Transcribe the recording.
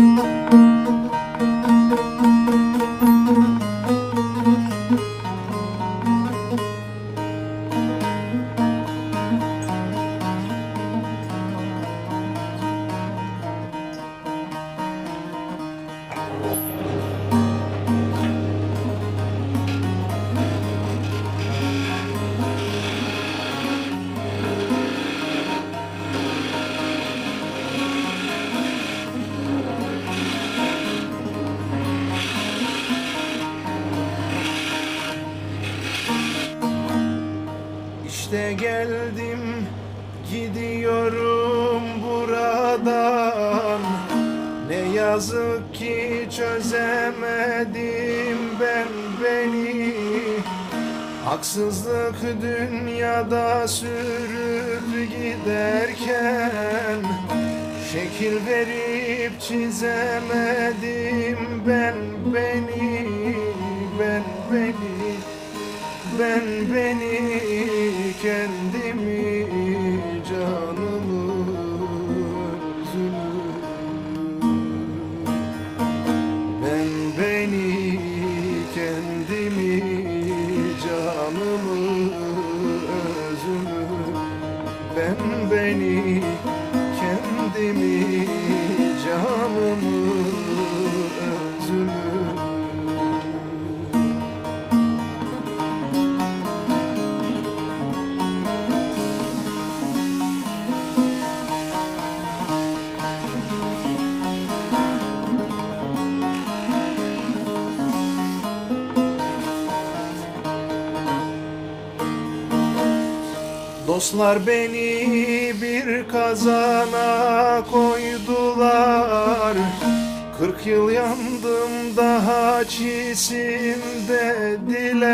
Música İşte geldim gidiyorum buradan. Ne yazık ki çözemedim ben beni. Haksızlık dünyada sürüp giderken Şekil verip çizemedim ben beni Ben beni ben beni kendimi canımı özümü Ben beni kendimi canımı özümü Ben beni kendimi canımı Dostlar beni bir kazana koydular. Kırk yıl yandım daha çisin dediler